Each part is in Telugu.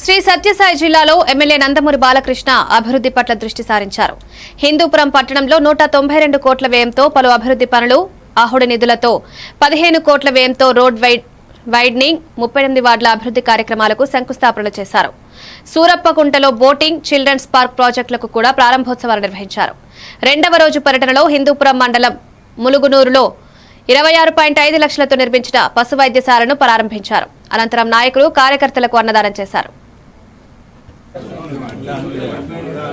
శ్రీ సత్యసాయి జిల్లాలో ఎమ్మెల్యే నందమూరి బాలకృష్ణ అభివృద్ధి పట్ల దృష్టి సారించారు. హిందూపురం పట్టణంలో నూట తొంభై రెండు కోట్ల వ్యయంతో పలు అభివృద్ధి పనులు ఆహుడి నిధులతో పదిహేను కోట్ల వ్యయంతో రోడ్ వైడ్ వైడ్నింగ్ ముప్పై ఎనిమిది వార్డుల అభివృద్ధి కార్యక్రమాలకు శంకుస్థాపనలు చేశారు. సూరప్పకుంటలో బోటింగ్ చిల్డ్రన్స్ పార్క్ ప్రాజెక్టులకు కూడా ప్రారంభోత్సవాలు నిర్వహించారు. రెండవ రోజు పర్యటనలో హిందూపురం మండలం ములుగునూరులో ఇరవై ఆరు పాయింట్ ఐదు లక్షలతో నిర్మించిన పశు వైద్యశాలను ప్రారంభించారు. అనంతరం నాయకులు కార్యకర్తలకు అన్నదానం చేశారు.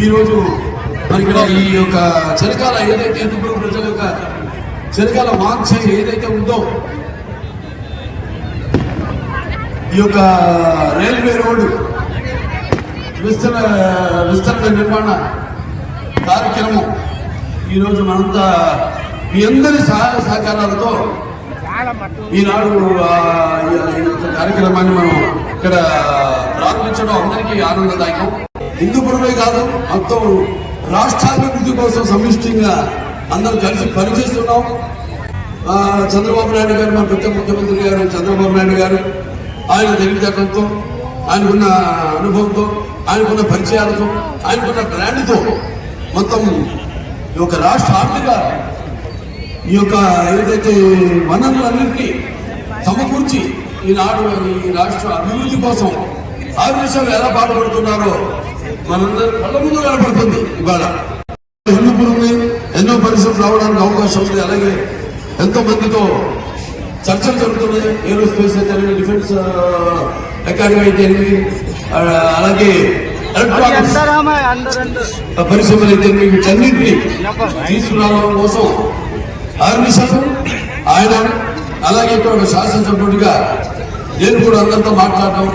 ఈరోజు మరి ఇక్కడ ఈ యొక్క చలికాల ఏదైతే ఎందుకు ప్రజల యొక్క చలికాల వాంఛ ఏదైతే ఉందో ఈ యొక్క రైల్వే రోడ్డు విస్తరణ విస్తరణ నిర్మాణ కార్యక్రమం ఈరోజు మనంతా మీ అందరి సహాయ సహకారాలతో ఈనాడు ఆ, కార్యక్రమాన్ని మనం ఇక్కడ ప్రారంభించడం అందరికీ ఆనందదాయకం. హిందూపురమే కాదు మొత్తం రాష్ట్రాభివృద్ధి కోసం సమిష్టిగా అందరూ కలిసి పనిచేస్తున్నాం. చంద్రబాబు నాయుడు గారు మన పెద్ద ముఖ్యమంత్రి గారు చంద్రబాబు నాయుడు గారు ఆయన తెలివితేటలతో ఆయనకున్న అనుభవంతో ఆయనకున్న పరిచయాలతో ఆయనకున్న బ్రాండ్తో మొత్తం ఈ యొక్క రాష్ట్ర ఆర్థిక ఈ యొక్క ఏదైతే వనరులన్నింటినీ సమకూర్చి ఈనాడు ఈ రాష్ట్ర అభివృద్ధి కోసం ఆర్మిషాలు ఎలా పాటుపడుతున్నారో మనందరి కళ్ళ ముందు కనపడుతుంది ఇవాళ. హిందూపురంని ఎన్నో పరిశ్రమలు రావడానికి అవకాశం ఉంది. అలాగే ఎంతో మందితో చర్చలు జరుగుతున్నాయి. ఏరోస్పేస్ అయితే డిఫెన్స్ అకాడమీ అయితే అలాగే పరిశ్రమలు అయితే వీటన్నింటినీ తీసుకురావడం కోసం ఆర్మిషన్ ఆయన అలాగే ఇక్కడ ఒక శాసనసభ్యుడిగా నేను కూడా అందరితో మాట్లాడటం